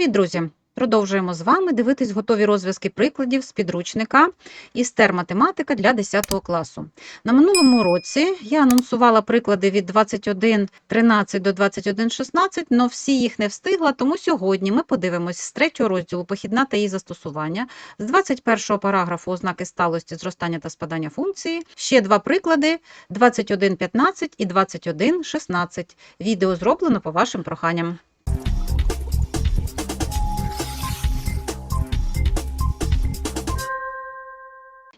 Привіт, друзі! Продовжуємо з вами дивитись готові розв'язки прикладів з підручника із терматематика для 10 класу. На минулому році я анонсувала приклади від 21.13 до 21.16, але всі їх не встигла, тому сьогодні ми подивимось з третього розділу похідна та її застосування, з 21 параграфу ознаки сталості зростання та спадання функції, ще два приклади 21.15 і 21.16. Відео зроблено по вашим проханням.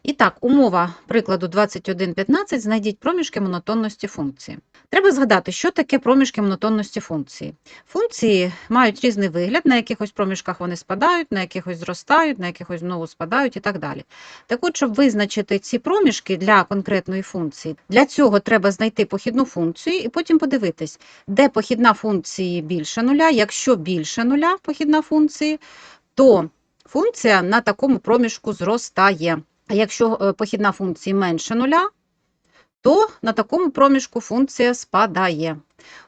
І так, умова прикладу 21.15. Знайдіть проміжки монотонності функції. Треба згадати, що таке проміжки монотонності функції. Функції мають різний вигляд, на якихось проміжках вони спадають, на якихось зростають, на якихось знову спадають і так далі. Так от, щоб визначити ці проміжки для конкретної функції, для цього треба знайти похідну функцію і потім подивитись, де похідна функції більше нуля. Якщо більше нуля похідна функції, то функція на такому проміжку зростає. А якщо е, похідна функції менше нуля, то на такому проміжку функція спадає.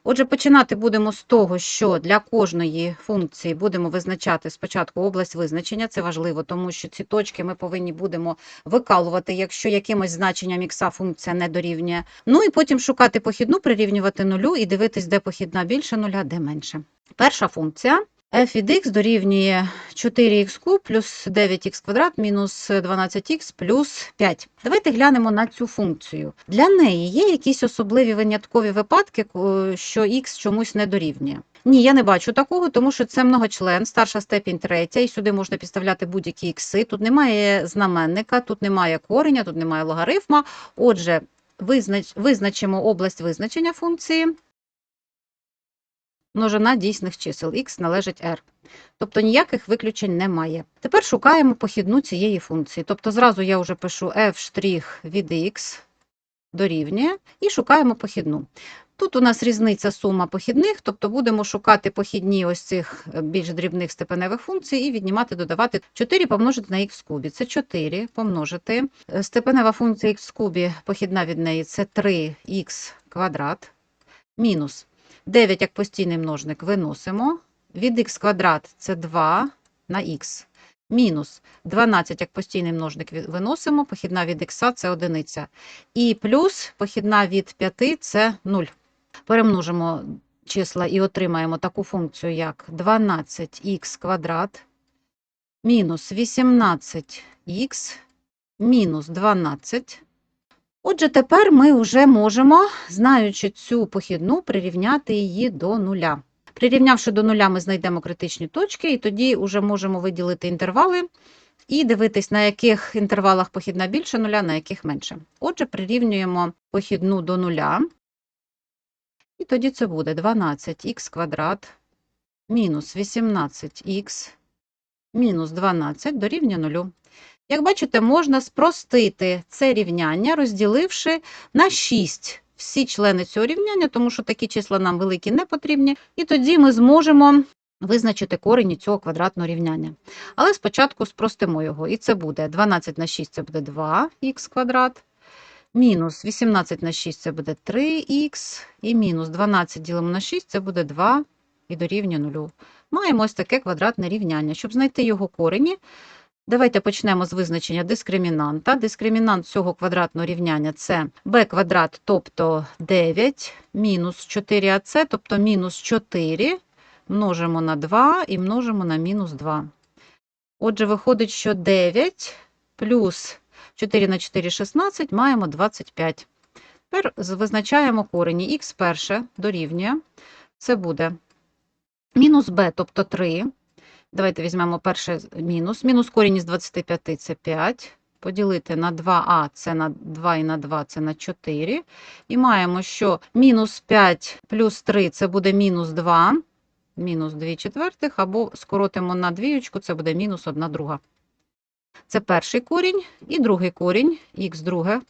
Отже, починати будемо з того, що для кожної функції будемо визначати спочатку область визначення. Це важливо, тому що ці точки ми повинні будемо викалувати, якщо якимось значенням ікса функція не дорівнює. Ну і потім шукати похідну, прирівнювати нулю і дивитись, де похідна більше нуля, де менше. Перша функція f x дорівнює 4х куб плюс 9х квадрат мінус 12х плюс 5. Давайте глянемо на цю функцію. Для неї є якісь особливі виняткові випадки, що х чомусь не дорівнює. Ні, я не бачу такого, тому що це многочлен, старша степінь третя, і сюди можна підставляти будь-які ікси. Тут немає знаменника, тут немає кореня, тут немає логарифма. Отже, визнач, визначимо область визначення функції множина дійсних чисел x належить r. Тобто ніяких виключень немає. Тепер шукаємо похідну цієї функції. Тобто зразу я вже пишу f' від x дорівнює і шукаємо похідну. Тут у нас різниця сума похідних, тобто будемо шукати похідні ось цих е, більш дрібних степеневих функцій і віднімати, додавати 4 помножити на х в кубі. Це 4 помножити. Е, Степенева функція х в кубі, похідна від неї це 3х квадрат мінус 9 як постійний множник виносимо. Від х квадрат це 2 на х. Мінус 12 як постійний множник виносимо, похідна від х це одиниця. І плюс похідна від 5 це 0. Перемножимо числа і отримаємо таку функцію, як 12х квадрат мінус 18х мінус 12 Отже, тепер ми вже можемо, знаючи цю похідну, прирівняти її до нуля. Прирівнявши до нуля, ми знайдемо критичні точки, і тоді вже можемо виділити інтервали і дивитись, на яких інтервалах похідна більше нуля, на яких менше. Отже, прирівнюємо похідну до нуля, і тоді це буде 12х квадрат мінус 18х мінус 12 дорівнює нулю. Як бачите, можна спростити це рівняння, розділивши на 6 всі члени цього рівняння, тому що такі числа нам великі не потрібні, і тоді ми зможемо визначити корені цього квадратного рівняння. Але спочатку спростимо його, і це буде 12 на 6 це буде 2х квадрат, мінус 18 на 6 це буде 3х, і мінус 12 ділимо на 6 це буде 2 і дорівнює 0. Маємо ось таке квадратне рівняння. Щоб знайти його корені, Давайте почнемо з визначення дискримінанта. Дискримінант цього квадратного рівняння це b квадрат, тобто 9, мінус 4ac, тобто мінус 4, множимо на 2 і множимо на мінус 2. Отже, виходить, що 9 плюс 4 на 4 – 16, маємо 25. Тепер визначаємо корені. х перше дорівнює, це буде мінус b, тобто 3, Давайте візьмемо перше мінус. Мінус корінь із 25 це 5. Поділити на 2а це на 2 і на 2 це на 4. І маємо, що мінус 5 плюс 3 це буде мінус 2, мінус 2 четвертих, або скоротимо на двіючку, це буде мінус 1 друга. Це перший корінь. І другий корінь, х друге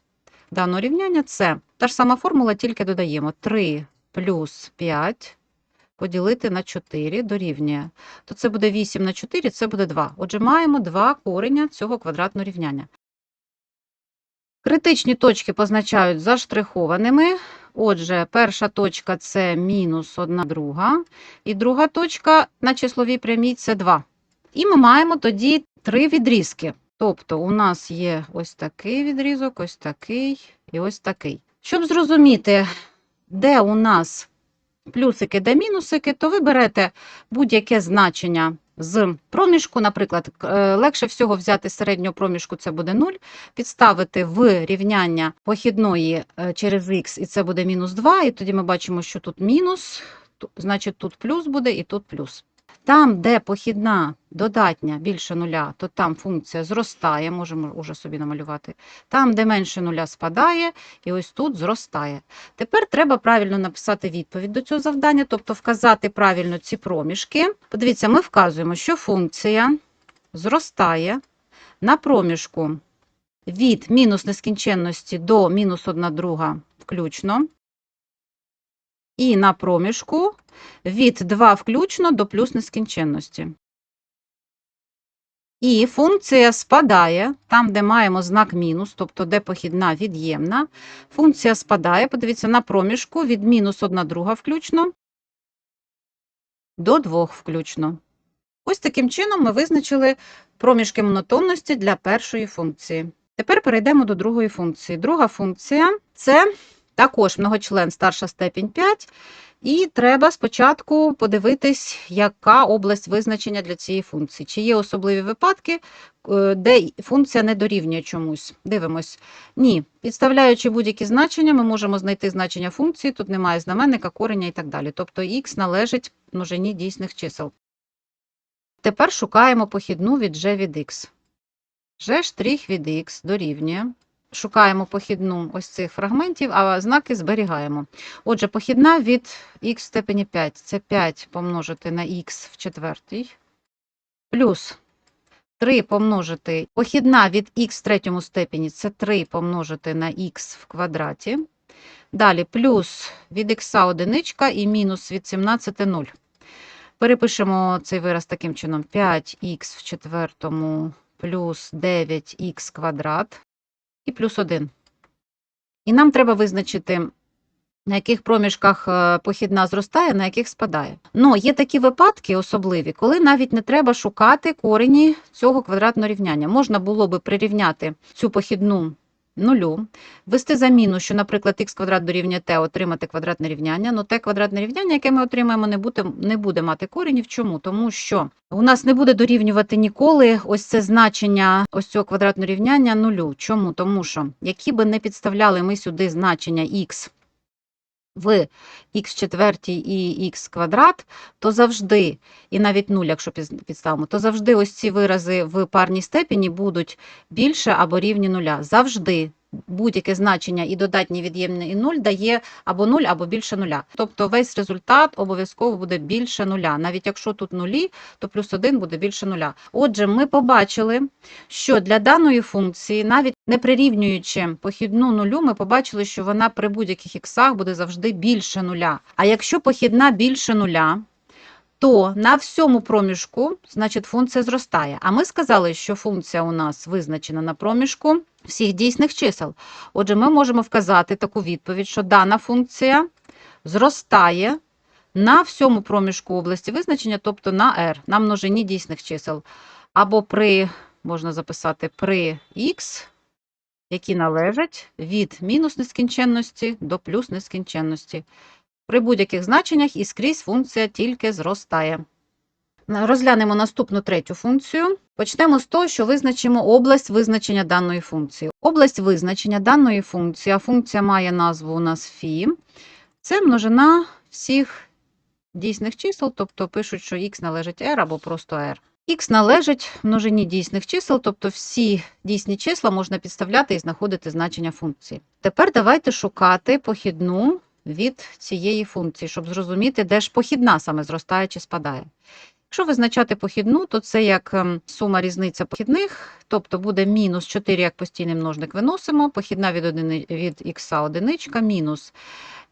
даного рівняння, це та ж сама формула, тільки додаємо 3 плюс 5 поділити на 4 дорівнює. То це буде 8 на 4, це буде 2. Отже, маємо два кореня цього квадратного рівняння. Критичні точки позначають заштрихованими. Отже, перша точка це мінус 1 друга, і друга точка на числовій прямій це 2. І ми маємо тоді три відрізки. Тобто у нас є ось такий відрізок, ось такий і ось такий. Щоб зрозуміти, де у нас плюсики, де мінусики, то ви берете будь-яке значення з проміжку. Наприклад, е, легше всього взяти середню проміжку, це буде 0, підставити в рівняння похідної е, через х, і це буде мінус 2, і тоді ми бачимо, що тут мінус, значить тут плюс буде і тут плюс. Там, де похідна додатня більше нуля, то там функція зростає, можемо уже собі намалювати. Там, де менше нуля, спадає, і ось тут зростає. Тепер треба правильно написати відповідь до цього завдання, тобто вказати правильно ці проміжки. Подивіться, ми вказуємо, що функція зростає на проміжку від мінус нескінченності до мінус 1 друга включно, і на проміжку від 2 включно до плюс нескінченності. І функція спадає там, де маємо знак мінус, тобто де похідна від'ємна. Функція спадає, подивіться, на проміжку від мінус 1 друга включно до 2 включно. Ось таким чином ми визначили проміжки монотонності для першої функції. Тепер перейдемо до другої функції. Друга функція це також многочлен старша степінь 5. І треба спочатку подивитись, яка область визначення для цієї функції. Чи є особливі випадки, е, де функція не дорівнює чомусь. Дивимось. Ні, підставляючи будь-які значення, ми можемо знайти значення функції, тут немає знаменника, кореня і так далі. Тобто х належить множині дійсних чисел. Тепер шукаємо похідну від g від x. g від x дорівнює. Шукаємо похідну ось цих фрагментів, а знаки зберігаємо. Отже, похідна від х в степені 5 це 5 помножити на х в четвертій, плюс 3 помножити, похідна від х в третьому степені це 3 помножити на х в квадраті. Далі плюс від х одиничка і мінус від 17 0. Перепишемо цей вираз таким чином: 5х в четвертому плюс 9х квадрат і плюс 1. І нам треба визначити, на яких проміжках е, похідна зростає, на яких спадає. Ну, є такі випадки особливі, коли навіть не треба шукати корені цього квадратного рівняння. Можна було би прирівняти цю похідну нулю, ввести заміну, що, наприклад, х квадрат дорівнює t, отримати квадратне рівняння. Ну, те квадратне рівняння, яке ми отримаємо, не буде, не буде мати коренів. Чому? Тому що у нас не буде дорівнювати ніколи ось це значення ось цього квадратного рівняння нулю. Чому? Тому що, які би не підставляли ми сюди значення х в х четвертій і х квадрат, то завжди, і навіть 0, якщо підставимо, то завжди ось ці вирази в парній степені будуть більше або рівні нуля. Завжди будь-яке значення і додатнє від'ємне і 0 дає або 0, або більше нуля. Тобто весь результат обов'язково буде більше нуля. Навіть якщо тут нулі, то плюс 1 буде більше нуля. Отже, ми побачили, що для даної функції, навіть не прирівнюючи похідну нулю, ми побачили, що вона при будь-яких іксах буде завжди більше нуля. А якщо похідна більше нуля, то на всьому проміжку, значить, функція зростає. А ми сказали, що функція у нас визначена на проміжку всіх дійсних чисел. Отже, ми можемо вказати таку відповідь, що дана функція зростає на всьому проміжку області визначення, тобто на r, на множині дійсних чисел. Або при, можна записати, при x, які належать від мінус нескінченності до плюс нескінченності. При будь-яких значеннях і скрізь функція тільки зростає. Розглянемо наступну третю функцію. Почнемо з того, що визначимо область визначення даної функції. Область визначення даної функції, а функція має назву у нас φ, це множина всіх дійсних чисел, тобто пишуть, що х належить r або просто r. Х належить множині дійсних чисел, тобто всі дійсні числа можна підставляти і знаходити значення функції. Тепер давайте шукати похідну від цієї функції, щоб зрозуміти, де ж похідна саме зростає чи спадає. Якщо визначати похідну, то це як ем, сума різниця похідних, тобто буде мінус 4, як постійний множник виносимо, похідна від, одини, від х одиничка мінус.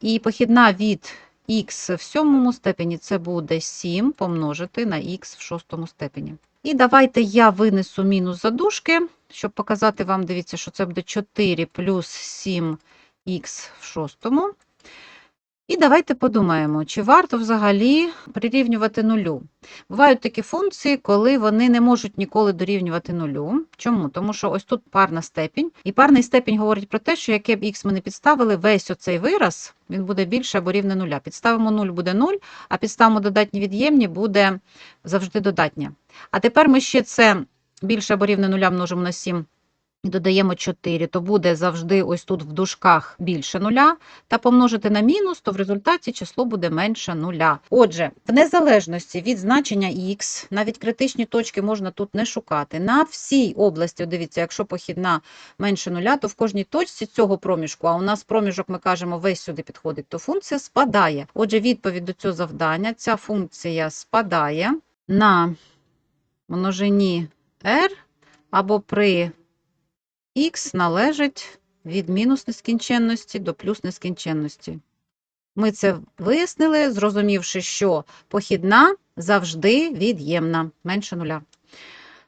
І похідна від х в сьомому степені це буде 7 помножити на х в шостому степені. І давайте я винесу мінус за дужки, щоб показати вам, дивіться, що це буде 4 плюс 7х в шостому. І давайте подумаємо, чи варто взагалі прирівнювати нулю. Бувають такі функції, коли вони не можуть ніколи дорівнювати нулю. Чому? Тому що ось тут парна степінь. І парний степінь говорить про те, що яке б х ми не підставили, весь оцей вираз він буде більше або рівне нуля. Підставимо 0 буде 0, а підставимо додатні від'ємні буде завжди додатнє. А тепер ми ще це більше або рівне нуля множимо на 7 і додаємо 4, то буде завжди ось тут в дужках більше нуля, та помножити на мінус, то в результаті число буде менше нуля. Отже, в незалежності від значення х, навіть критичні точки можна тут не шукати. На всій області, дивіться, якщо похідна менше нуля, то в кожній точці цього проміжку, а у нас проміжок, ми кажемо, весь сюди підходить, то функція спадає. Отже, відповідь до цього завдання, ця функція спадає на множині r або при х належить від мінус нескінченності до плюс нескінченності. Ми це вияснили, зрозумівши, що похідна завжди від'ємна, менше нуля.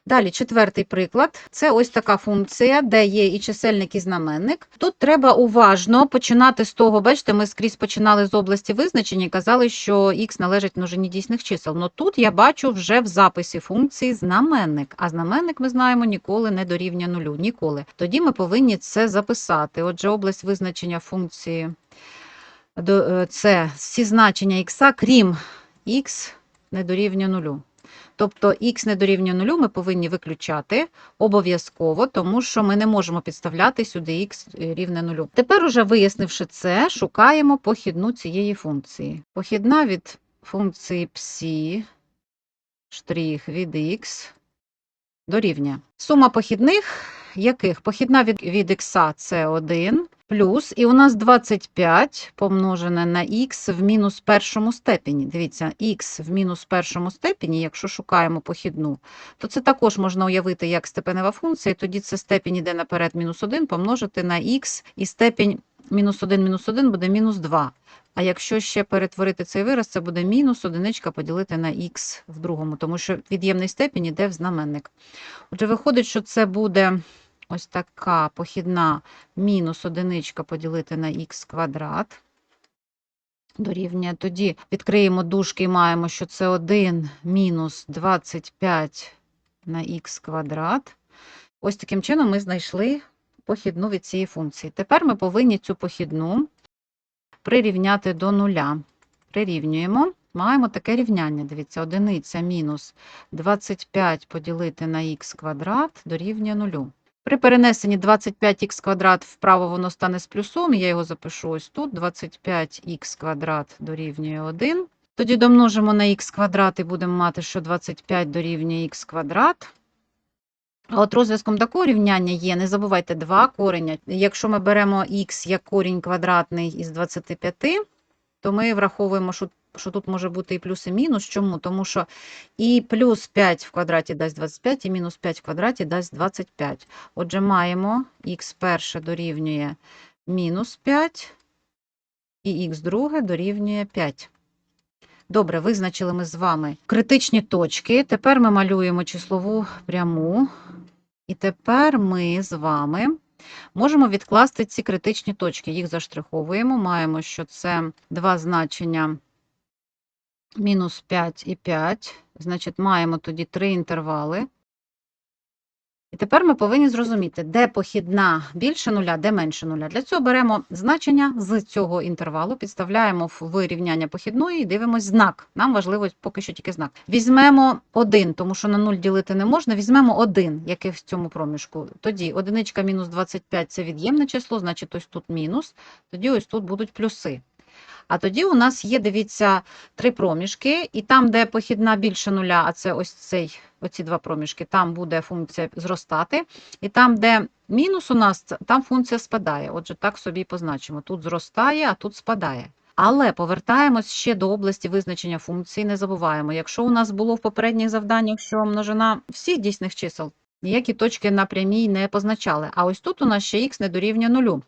Далі, четвертий приклад. Це ось така функція, де є і чисельник, і знаменник. Тут треба уважно починати з того, бачите, ми скрізь починали з області визначення і казали, що х належить множині дійсних чисел. Но тут я бачу вже в записі функції знаменник, а знаменник, ми знаємо, ніколи не дорівнює нулю. Ніколи. Тоді ми повинні це записати. Отже, область визначення функції е, це всі значення х, крім х не дорівнює нулю. Тобто х не дорівнює нулю ми повинні виключати обов'язково, тому що ми не можемо підставляти сюди х рівне нулю. Тепер, уже вияснивши це, шукаємо похідну цієї функції. Похідна від функції псі штрих від х дорівнює. Сума похідних яких? Похідна від, від х це 1, плюс, і у нас 25 помножене на х в мінус першому степені. Дивіться, х в мінус першому степені, якщо шукаємо похідну, то це також можна уявити як степенева функція, і тоді це степінь іде наперед мінус 1 помножити на х, і степінь мінус 1 мінус 1 буде мінус 2. А якщо ще перетворити цей вираз, це буде мінус одиничка поділити на х в другому, тому що від'ємний степінь іде в знаменник. Отже, виходить, що це буде ось така похідна мінус одиничка поділити на х квадрат. Дорівнює. Тоді відкриємо дужки і маємо, що це 1 мінус 25 на х квадрат. Ось таким чином ми знайшли похідну від цієї функції. Тепер ми повинні цю похідну прирівняти до нуля. Прирівнюємо. Маємо таке рівняння. Дивіться, одиниця мінус 25 поділити на х квадрат дорівнює нулю. При перенесенні 25х квадрат вправо воно стане з плюсом, я його запишу ось тут. 25х квадрат дорівнює 1. Тоді домножимо на х квадрат і будемо мати, що 25 дорівнює х квадрат. А от розв'язком такого рівняння є, не забувайте, два кореня. Якщо ми беремо х як корінь квадратний із 25, то ми враховуємо, що, що тут може бути і плюс, і мінус. Чому? Тому що і плюс 5 в квадраті дасть 25, і мінус 5 в квадраті дасть 25. Отже, маємо х перше дорівнює мінус 5, і х друге дорівнює 5. Добре, визначили ми з вами критичні точки. Тепер ми малюємо числову пряму. І тепер ми з вами можемо відкласти ці критичні точки. Їх заштриховуємо. Маємо, що це два значення мінус 5 і 5. Значить, маємо тоді три інтервали. І тепер ми повинні зрозуміти, де похідна більше нуля, де менше нуля. Для цього беремо значення з цього інтервалу, підставляємо в вирівняння похідної і дивимось знак. Нам важливо поки що тільки знак. Візьмемо 1, тому що на 0 ділити не можна. Візьмемо 1, який в цьому проміжку. Тоді одиничка мінус 25 – це від'ємне число, значить ось тут мінус, тоді ось тут будуть плюси. А тоді у нас є, дивіться, три проміжки, і там, де похідна більше нуля, а це ось цей, оці два проміжки, там буде функція зростати. І там, де мінус у нас, там функція спадає. Отже, так собі позначимо. Тут зростає, а тут спадає. Але повертаємось ще до області визначення функції. Не забуваємо, якщо у нас було в попередніх завданнях, що множина всіх дійсних чисел, ніякі точки на прямій не позначали. А ось тут у нас ще х не дорівнює нулю.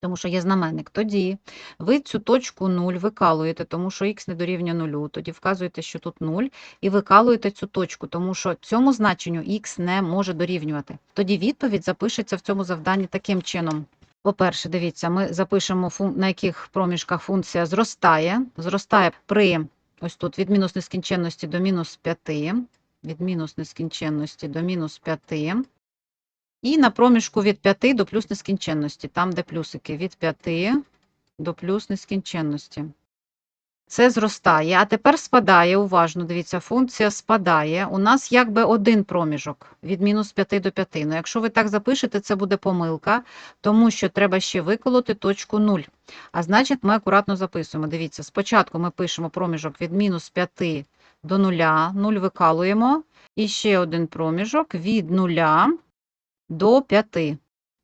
Тому що є знаменник, тоді ви цю точку 0 викалуєте, тому що х не дорівнює 0, тоді вказуєте, що тут 0, і викалуєте цю точку, тому що цьому значенню х не може дорівнювати. Тоді відповідь запишеться в цьому завданні таким чином. По-перше, дивіться, ми запишемо, на яких проміжках функція зростає. Зростає при ось тут від мінус нескінченності до мінус 5, від мінус нескінченності до мінус 5. І на проміжку від 5 до плюс нескінченності, там, де плюсики, від 5 до плюс нескінченності. Це зростає, а тепер спадає, уважно, дивіться, функція спадає. У нас якби один проміжок від мінус 5 до 5. Ну, якщо ви так запишете, це буде помилка, тому що треба ще виколоти точку 0. А значить, ми акуратно записуємо. Дивіться, спочатку ми пишемо проміжок від мінус 5 до 0, 0 викалуємо, і ще один проміжок від 0 до 5.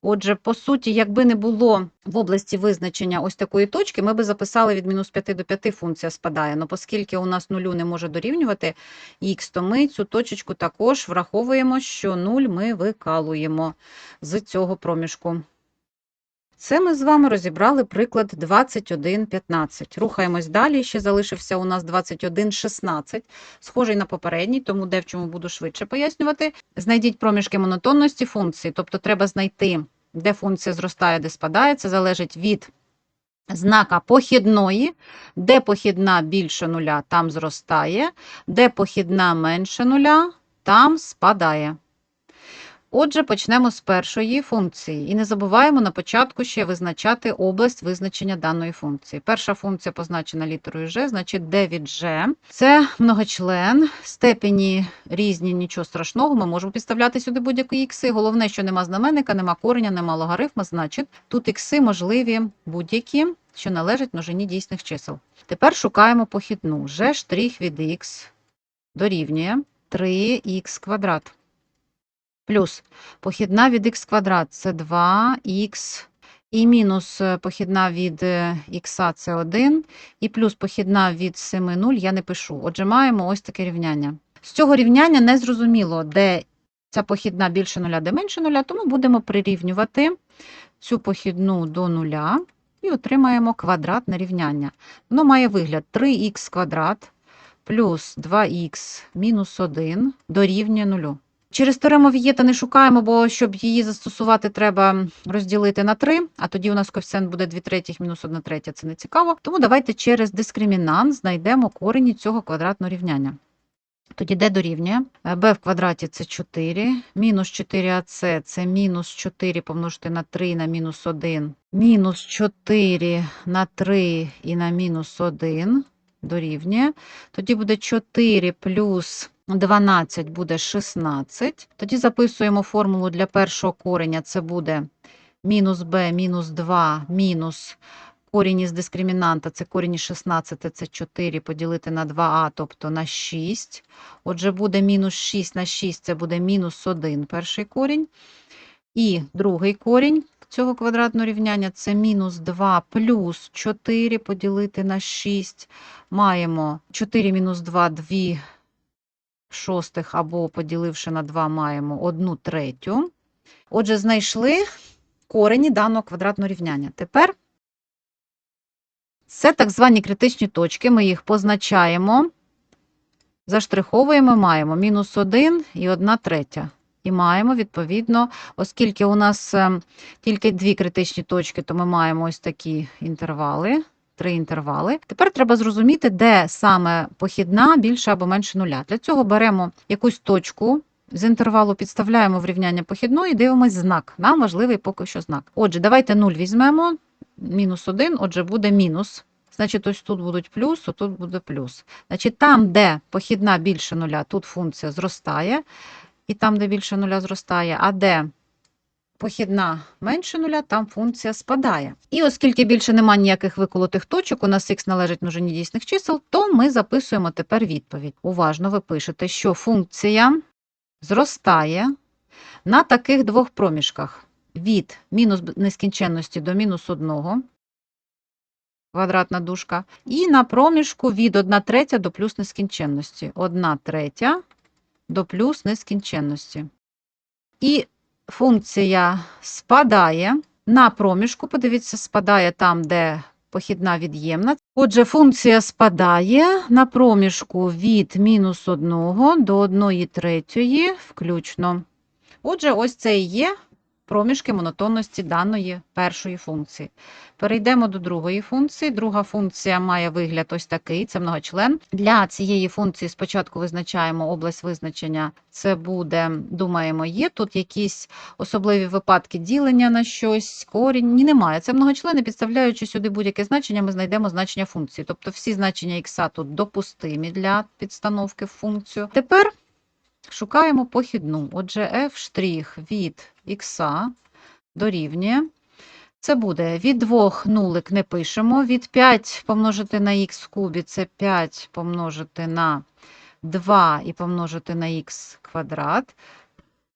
Отже, по суті, якби не було в області визначення ось такої точки, ми би записали від мінус 5 до 5 функція спадає. Але оскільки у нас нулю не може дорівнювати х, то ми цю точечку також враховуємо, що 0 ми викалуємо з цього проміжку. Це ми з вами розібрали приклад 21.15. Рухаємось далі. Ще залишився у нас 21.16, схожий на попередній, тому де в чому буду швидше пояснювати. Знайдіть проміжки монотонності функції, тобто треба знайти, де функція зростає, де спадає. Це залежить від знака похідної, де похідна більше нуля, там зростає, де похідна менше нуля, там спадає. Отже, почнемо з першої функції. І не забуваємо на початку ще визначати область визначення даної функції. Перша функція позначена літерою g, значить d від g. Це многочлен, степені різні, нічого страшного. Ми можемо підставляти сюди будь-які ікси. Головне, що нема знаменника, нема кореня, нема логарифма, значить тут ікси можливі будь-які, що належать множині дійсних чисел. Тепер шукаємо похідну. g від x дорівнює 3х квадрат. Плюс похідна від х квадрат це 2х, і мінус е, похідна від х це 1, і плюс похідна від 7 0 я не пишу. Отже, маємо ось таке рівняння. З цього рівняння не зрозуміло, де ця похідна більше нуля, де менше нуля, тому будемо прирівнювати цю похідну до нуля і отримаємо квадратне рівняння. Воно має вигляд 3х квадрат плюс 2х мінус 1 дорівнює нулю. Через теорему Вієта не шукаємо, бо щоб її застосувати, треба розділити на 3, а тоді у нас коефіцієнт буде 2 третіх мінус 1 третя, це не цікаво. Тому давайте через дискримінант знайдемо корені цього квадратного рівняння. Тоді де дорівнює? b в квадраті це 4, мінус 4ac це мінус 4 помножити на 3 на мінус 1, мінус 4 на 3 і на мінус 1 дорівнює. Тоді буде 4 плюс 12 буде 16. Тоді записуємо формулу для першого кореня. Це буде мінус b мінус 2 мінус корінь із дискримінанта, це корінь із 16, це 4 поділити на 2а, тобто на 6. Отже, буде мінус 6 на 6, це буде мінус 1 перший корінь. І другий корінь цього квадратного рівняння це мінус 2 плюс 4 поділити на 6. Маємо 4 мінус 2 – 2 шостих, або поділивши на 2, маємо 1 третю. Отже, знайшли корені даного квадратного рівняння. Тепер це так звані критичні точки, ми їх позначаємо, заштриховуємо, маємо мінус 1 і 1 третя. І маємо, відповідно, оскільки у нас е, тільки дві критичні точки, то ми маємо ось такі інтервали, три інтервали. Тепер треба зрозуміти, де саме похідна більше або менше нуля. Для цього беремо якусь точку, з інтервалу підставляємо в рівняння похідної і дивимось знак. Нам важливий поки що знак. Отже, давайте 0 візьмемо, мінус 1, отже, буде мінус. Значить, ось тут будуть плюс, отут буде плюс. Значить, там, де похідна більше нуля, тут функція зростає, і там, де більше нуля зростає, а де похідна менше нуля, там функція спадає. І оскільки більше немає ніяких виколотих точок, у нас х належить множині дійсних чисел, то ми записуємо тепер відповідь. Уважно ви пишете, що функція зростає на таких двох проміжках від мінус нескінченності до мінус 1, квадратна дужка, і на проміжку від 1 третя до плюс нескінченності. 1 третя до плюс нескінченності. І функція спадає На проміжку, подивіться, спадає там, де похідна від'ємна. Отже, функція спадає на проміжку від мінус 1 до 1 третьої включно. Отже, ось це і є проміжки монотонності даної першої функції. Перейдемо до другої функції. Друга функція має вигляд ось такий, це многочлен. Для цієї функції спочатку визначаємо область визначення. Це буде, думаємо, є тут якісь особливі випадки ділення на щось, корінь. Ні, немає. Це многочлени, підставляючи сюди будь-яке значення, ми знайдемо значення функції. Тобто всі значення х тут допустимі для підстановки в функцію. Тепер шукаємо похідну. Отже, f' від х дорівнює. Це буде від 2 нулик не пишемо, від 5 помножити на х в кубі це 5 помножити на 2 і помножити на х квадрат.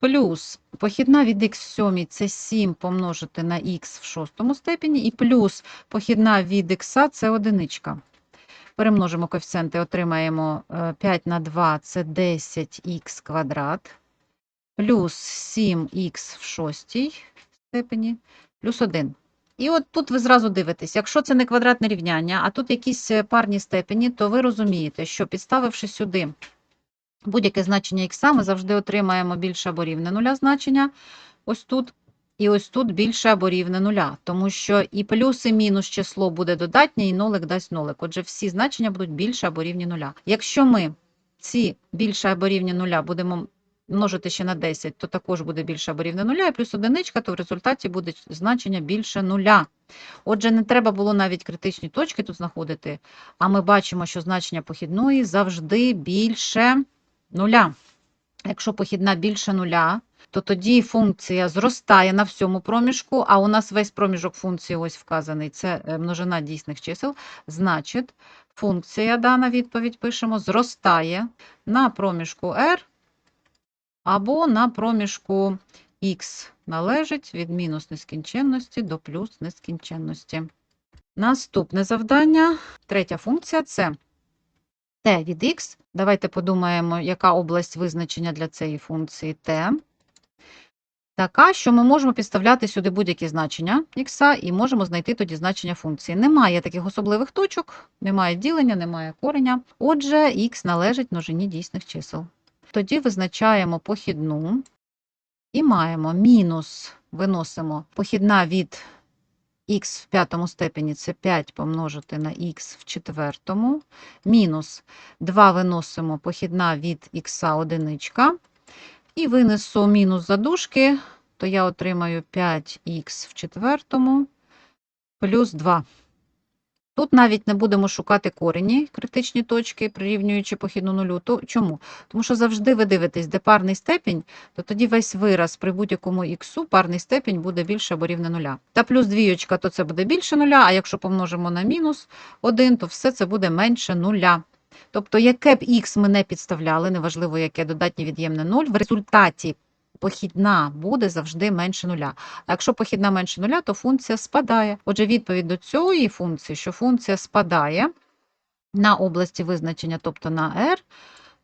Плюс похідна від х в сьомій це 7 помножити на х в шостому степені, і плюс похідна від х це одиничка. Перемножимо коефіцієнти, отримаємо е, 5 на 2 це 10х квадрат, плюс 7х в шостій степені, плюс 1. І от тут ви зразу дивитесь, якщо це не квадратне рівняння, а тут якісь е, парні степені, то ви розумієте, що підставивши сюди будь-яке значення х, ми завжди отримаємо більше або рівне нуля значення. Ось тут. І ось тут більше або рівне нуля, тому що і плюс, і мінус число буде додатнє, і нолик дасть нолик. Отже, всі значення будуть більше або рівні нуля. Якщо ми ці більше або рівні нуля будемо множити ще на 10, то також буде більше або рівне нуля, і плюс одиничка, то в результаті буде значення більше нуля. Отже, не треба було навіть критичні точки тут знаходити, а ми бачимо, що значення похідної завжди більше нуля. Якщо похідна більше нуля, то тоді функція зростає на всьому проміжку, а у нас весь проміжок функції ось вказаний, це е, множина дійсних чисел. Значить, функція, дана відповідь пишемо, зростає на проміжку r або на проміжку x належить від мінус нескінченності до плюс нескінченності. Наступне завдання, третя функція це t від x. Давайте подумаємо, яка область визначення для цієї функції t. Така, що ми можемо підставляти сюди будь-які значення х і можемо знайти тоді значення функції. Немає таких особливих точок, немає ділення, немає кореня. Отже, х належить множині дійсних чисел. Тоді визначаємо похідну і маємо мінус, виносимо похідна від х в п'ятому степені це 5 помножити на х в четвертому, мінус 2 виносимо похідна від х одиничка, і винесу мінус задушки, то я отримаю 5х в четвертому плюс 2. Тут навіть не будемо шукати корені, критичні точки, прирівнюючи похідну нулю. То, чому? Тому що завжди ви дивитесь, де парний степінь, то тоді весь вираз при будь-якому х парний степінь буде більше або рівне нуля. Та плюс двієчка, то це буде більше нуля, а якщо помножимо на мінус 1, то все це буде менше нуля. Тобто, яке б х ми не підставляли, неважливо, яке додатнє від'ємне 0, в результаті похідна буде завжди менше нуля. А якщо похідна менше нуля, то функція спадає. Отже, відповідь до цієї функції, що функція спадає на області визначення, тобто на r,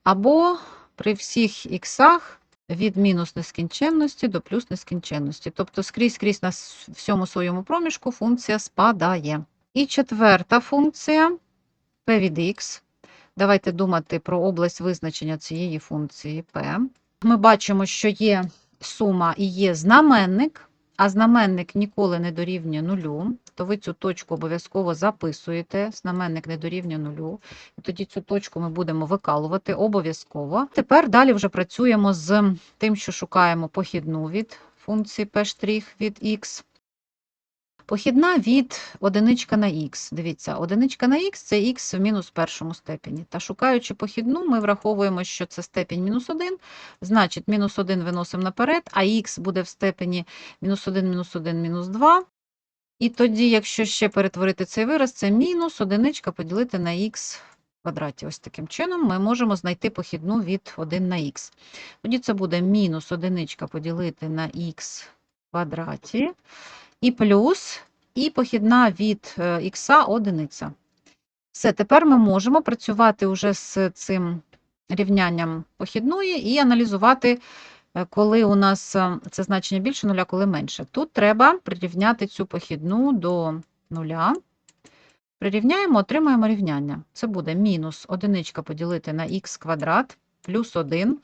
або при всіх іксах від мінус нескінченності до плюс нескінченності. Тобто скрізь-скрізь на всьому своєму проміжку функція спадає. І четверта функція p від x. Давайте думати про область визначення цієї функції p. Ми бачимо, що є сума і є знаменник, а знаменник ніколи не дорівнює нулю, то ви цю точку обов'язково записуєте. Знаменник не дорівнює нулю. І тоді цю точку ми будемо викалувати обов'язково. Тепер далі вже працюємо з тим, що шукаємо похідну від функції p' від x. Похідна від одиничка на х. Дивіться, одиничка на х це х в мінус першому степені. Та шукаючи похідну, ми враховуємо, що це степінь мінус 1, значить мінус 1 виносимо наперед, а х буде в степені мінус 1, мінус 1, мінус 2. І тоді, якщо ще перетворити цей вираз, це мінус одиничка поділити на х в квадраті. Ось таким чином ми можемо знайти похідну від 1 на х. Тоді це буде мінус одиничка поділити на х квадраті і плюс, і похідна від е, х одиниця. Все, тепер ми можемо працювати вже з цим рівнянням похідної і аналізувати е, коли у нас е, це значення більше нуля, коли менше. Тут треба прирівняти цю похідну до нуля. Прирівняємо, отримаємо рівняння. Це буде мінус одиничка поділити на х квадрат плюс 1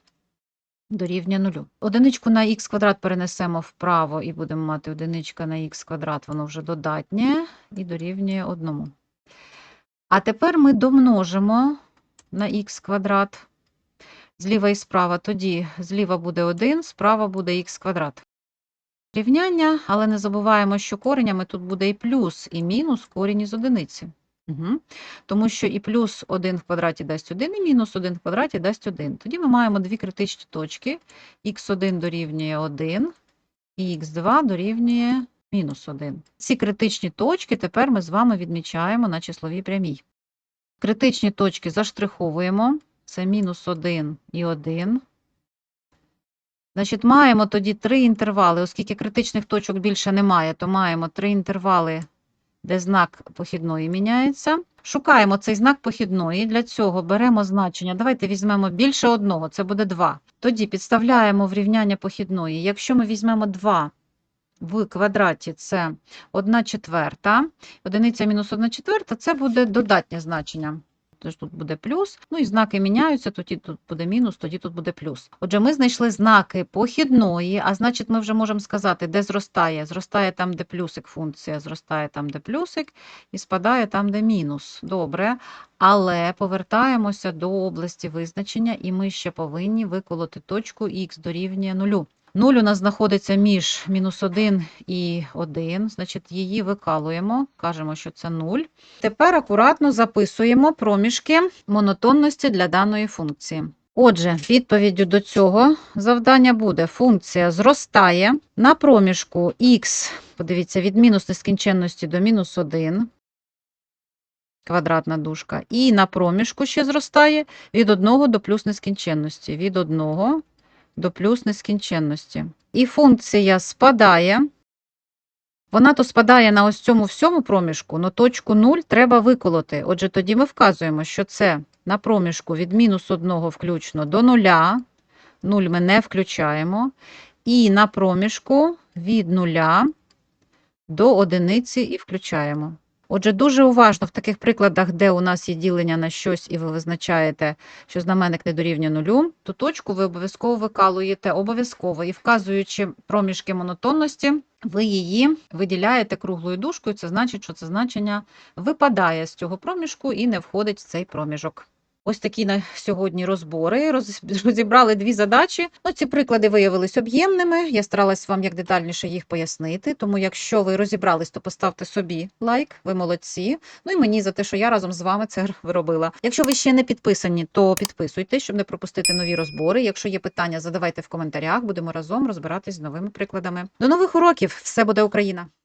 дорівнює нулю. Одиничку на х квадрат перенесемо вправо і будемо мати одиничка на х квадрат, воно вже додатнє і дорівнює 1. А тепер ми домножимо на х квадрат зліва і справа. Тоді зліва буде 1, справа буде х квадрат. Рівняння, але не забуваємо, що коренями тут буде і плюс, і мінус корінь із одиниці. Угу. Тому що і плюс 1 в квадраті дасть 1, і мінус 1 в квадраті дасть 1. Тоді ми маємо дві критичні точки. х1 дорівнює 1, і х2 дорівнює мінус 1. Ці критичні точки тепер ми з вами відмічаємо на числовій прямій. Критичні точки заштриховуємо. Це мінус 1 і 1. Значить, маємо тоді три інтервали. Оскільки критичних точок більше немає, то маємо три інтервали, де знак похідної міняється. Шукаємо цей знак похідної. Для цього беремо значення. Давайте візьмемо більше одного, це буде 2. Тоді підставляємо в рівняння похідної. Якщо ми візьмемо 2 в квадраті, це 1 четверта. Одиниця мінус 1 четверта це буде додатнє значення. Тож тут буде плюс, ну і знаки міняються, тоді тут буде мінус, тоді тут буде плюс. Отже, ми знайшли знаки похідної, а значить, ми вже можемо сказати, де зростає. Зростає там, де плюсик функція, зростає там, де плюсик, і спадає там, де мінус. Добре. Але повертаємося до області визначення, і ми ще повинні виколоти точку х дорівнює нулю. 0 у нас знаходиться між мінус 1 і 1, значить її викалуємо, кажемо, що це 0. Тепер акуратно записуємо проміжки монотонності для даної функції. Отже, відповіддю до цього завдання буде. Функція зростає. На проміжку х, подивіться, від мінус нескінченності до мінус 1, квадратна дужка, і на проміжку ще зростає від 1 до плюс нескінченності, від 1 до плюс нескінченності. І функція спадає. Вона то спадає на ось цьому всьому проміжку, але точку 0 треба виколоти. Отже, тоді ми вказуємо, що це на проміжку від мінус 1 включно до 0, 0 ми не включаємо, і на проміжку від 0 до одиниці і включаємо. Отже, дуже уважно в таких прикладах, де у нас є ділення на щось, і ви визначаєте, що знаменник не дорівнює нулю, то точку ви обов'язково викалуєте, обов'язково, і вказуючи проміжки монотонності, ви її виділяєте круглою дужкою, це значить, що це значення випадає з цього проміжку і не входить в цей проміжок. Ось такі на сьогодні розбори. Роз- Розібрали дві задачі. Ну, ці приклади виявились об'ємними. Я старалась вам як детальніше їх пояснити. Тому, якщо ви розібрались, то поставте собі лайк, ви молодці. Ну і мені за те, що я разом з вами це робила. Якщо ви ще не підписані, то підписуйтесь, щоб не пропустити нові розбори. Якщо є питання, задавайте в коментарях. Будемо разом розбиратись з новими прикладами. До нових уроків! Все буде Україна!